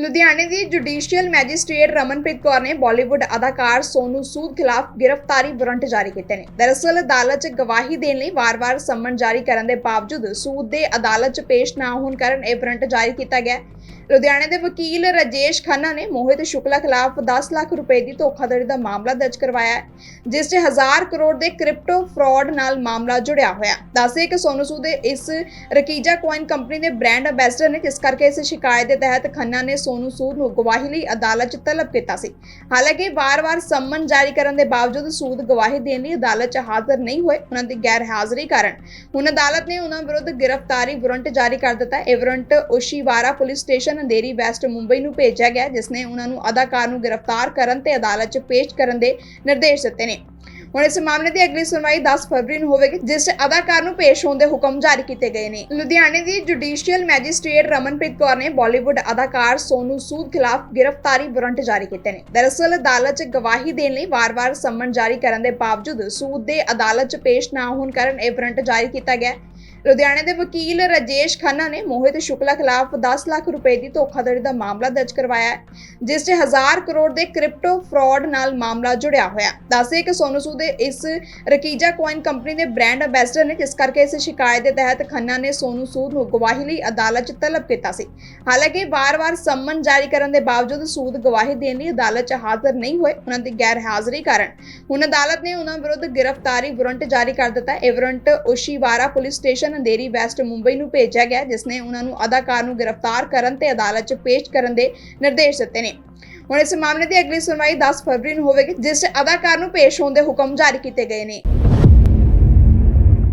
ਲੁਧਿਆਣੇ ਦੀ judicial magistrate Ramanpreet Kaur ਨੇ ਬਾਲੀਵੁੱਡ ਅਦਾਕਾਰ ਸੋਨੂ ਸੂਦ ਖਿਲਾਫ ਗ੍ਰਿਫਤਾਰੀ ਵਾਰੰਟ ਜਾਰੀ ਕੀਤੇ ਨੇ। ਦਰਅਸਲ, ਅਦਾਲਤ 'ਚ ਗਵਾਹੀ ਦੇਣ ਲਈ ਵਾਰ-ਵਾਰ ਸੰਮਨ ਜਾਰੀ ਕਰਨ ਦੇ ਬਾਵਜੂਦ ਸੂਦ ਦੇ ਅਦਾਲਤ 'ਚ ਪੇਸ਼ ਨਾ ਹੋਣ ਕਾਰਨ ਇਹ ਵਾਰੰਟ ਜਾਰੀ ਕੀਤਾ ਗਿਆ ਲੁਧਿਆਣੇ ਦੇ ਵਕੀਲ ਰਾਜੇਸ਼ ਖੰਨਾ ਨੇ ਮੋਹਿਤ ਸ਼ੁਕਲਾ ਖਿਲਾਫ 10 ਲੱਖ ਰੁਪਏ ਦੀ ਧੋਖਾਧੜੀ ਦਾ ਮਾਮਲਾ ਦਰਜ ਕਰਵਾਇਆ ਹੈ, ਜਿਸ 'ਚ ਹਜ਼ਾਰ ਕਰੋੜ ਦੇ ਕ੍ਰਿਪਟੋ ਫਰਾਡ ਨਾਲ ਮਾਮਲਾ ਜੁੜਿਆ ਹੋਇਆ ਦੱਸੇ ਕਿ ਸੋਨੂ ਸੂਦ ਇਸ ਰਕੀਜਾ ਕੋਇਨ ਕੰਪਨੀ ਦੇ ਬ੍ਰਾਂਡ ਅੰਬੈਸਡਰ ਨੇ, ਜਿਸ ਕਰਕੇ ਇਸ ਸ਼ਿਕਾਇਤ ਦੇ ਤਹਿਤ ਖੰਨਾ ਨੇ ਸੋਨੂ ਸੂਦ ਨੂੰ ਗਵਾਹੀ ਲਈ ਅਦਾਲਤ 'ਚ ਤਲਬ ਕੀਤਾ ਸੀ। ਹਾਲਾਂਕਿ ਵਾਰ-ਵਾਰ ਸੰਮਨ ਜਾਰੀ ਕਰਨ ਦੇ ਬਾਵਜੂਦ ਸੂਦ ਗਵਾਹੀ ਦੇਣ ਲਈ ਅਦਾਲਤ 'ਚ ਹਾਜ਼ਰ ਨਹੀਂ ਹੋਏ ਉਹਨਾਂ ਦੀ ਗੈਰ ਹਾਜ਼ਰੀ ਕਾਰਨ। ਹੁਣ ਅਦਾਲਤ ਨੇ ਉਹਨਾਂ ਵਿਰੁੱਧ ਗ੍ਰਿਫਤਾਰੀ ਵਾਰੰਟ ਜਾਰੀ ਕਰ ਦਿੱਤਾ। ਇਹ warrant Oshiwara police station Andheri west Mumbai ਨੂੰ ਭੇਜਿਆ ਗਿਆ ਹੈ, ਜਿਸ ਨੇ ਉਹਨਾਂ ਨੂੰ ਅਦਾਕਾਰ ਨੂੰ ਗ੍ਰਿਫਤਾਰ ਕਰਨ ਤੇ ਅਦਾਲਤ 'ਚ ਪੇਸ਼ ਕਰਨ ਦੇ ਨਿਰਦੇਸ਼ ਦਿੱਤੇ ਨੇ। ਹੁਣ ਇਸ ਮਾਮਲੇ ਦੀ ਅਗਲੀ ਸੁਣਵਾਈ 10 ਫਰਵਰੀ ਨੂੰ ਹੋਵੇਗੀ, ਜਿਸ 'ਚ ਅਦਾਕਾਰ ਨੂੰ ਪੇਸ਼ ਹੋਣ ਦੇ ਹੁਕਮ ਜਾਰੀ ਕੀਤੇ ਗਏ ਨੇ। ਲੁਧਿਆਣੇ ਦੀ ਜੁਡੀਸ਼ੀਅਲ ਮੈਜਿਸਟ੍ਰੇਟ ਰਮਨਪ੍ਰੀਤ ਕੌਰ ਨੇ ਬਾਲੀਵੁੱਡ ਅਦਾਕਾਰ ਸੋਨੂ ਸੂਦ ਖਿਲਾਫ ਗ੍ਰਿਫਤਾਰੀ ਵਾਰੰਟ ਜਾਰੀ ਕੀਤੇ ਨੇ। ਦਰਅਸਲ, ਅਦਾਲਤ 'ਚ ਗਵਾਹੀ ਦੇਣ ਲਈ ਵਾਰ-ਵਾਰ ਸੰਮਨ ਜਾਰੀ ਕਰਨ ਦੇ ਬਾਵਜੂਦ ਸੂਦ ਦੇ ਅਦਾਲਤ 'ਚ ਪੇਸ਼ ਨਾ ਹੋਣ ਕਾਰਨ ਇਹ ਵਾਰੰਟ ਜਾਰੀ ਕੀਤਾ ਗਿਆ ਲੁਧਿਆਣੇ ਦੇ ਵਕੀਲ ਰਾਜੇਸ਼ ਖੰਨਾ ਨੇ ਮੋਹਿਤ ਸ਼ੁਕਲਾ ਖਿਲਾਫ 10 ਲੱਖ ਰੁਪਏ ਦੀ ਧੋਖਾਧੜੀ ਦਾ ਮਾਮਲਾ ਦਰਜ ਕਰਵਾਇਆ ਹੈ, ਜਿਸ 'ਚ ਹਜ਼ਾਰ ਕਰੋੜ ਦੇ ਕ੍ਰਿਪਟੋ ਫਰਾਡ ਨਾਲ ਮਾਮਲਾ ਜੁੜਿਆ ਹੋਇਆ ਦੱਸੇ ਕਿ ਸੋਨੂ ਸੂਦ ਇਸ ਰਕੀਜਾ ਕੋਇਨ ਕੰਪਨੀ ਦੇ ਬ੍ਰਾਂਡ ਅੰਬੈਸਡਰ ਨੇ, ਜਿਸ ਕਰਕੇ ਇਸ ਸ਼ਿਕਾਇਤ ਦੇ ਤਹਿਤ ਖੰਨਾ ਨੇ ਸੋਨੂ ਸੂਦ ਨੂੰ ਗਵਾਹੀ ਲਈ ਅਦਾਲਤ 'ਚ ਤਲਬ ਕੀਤਾ ਸੀ। ਹਾਲਾਂਕਿ ਵਾਰ-ਵਾਰ ਸੰਮਨ ਜਾਰੀ ਕਰਨ ਦੇ ਬਾਵਜੂਦ ਸੂਦ ਗਵਾਹੀ ਦੇਣ ਲਈ ਅਦਾਲਤ 'ਚ ਹਾਜ਼ਰ ਨਹੀਂ ਹੋਏ, ਉਹਨਾਂ ਦੀ ਗੈਰ ਹਾਜ਼ਰੀ ਕਾਰਨ। ਹੁਣ ਅਦਾਲਤ ਨੇ ਉਹਨਾਂ ਵਿਰੁੱਧ ਗ੍ਰਿਫਤਾਰੀ ਵਾਰੰਟ ਜਾਰੀ ਕਰ ਦਿੱਤਾ ਹੈ। ਇਹ warrant Oshiwara police station Andheri west Mumbai ਨੂੰ ਭੇਜਿਆ ਗਿਆ ਹੈ, ਜਿਸ ਨੇ ਉਹਨਾਂ ਨੂੰ ਅਦਾਕਾਰ ਨੂੰ ਗ੍ਰਿਫਤਾਰ ਕਰਨ ਤੇ ਅਦਾਲਤ 'ਚ ਪੇਸ਼ ਕਰਨ ਦੇ ਨਿਰਦੇਸ਼ ਦਿੱਤੇ ਨੇ। ਹੁਣ ਇਸ ਮਾਮਲੇ ਦੀ ਅਗਲੀ ਸੁਣਵਾਈ 10 ਫਰਵਰੀ ਨੂੰ ਹੋਵੇਗੀ ਜਿਸ 'ਚ ਅਦਾਕਾਰ ਨੂੰ ਪੇਸ਼ ਹੋਣ ਦੇ ਹੁਕਮ ਜਾਰੀ ਕੀਤੇ ਗਏ ਨੇ।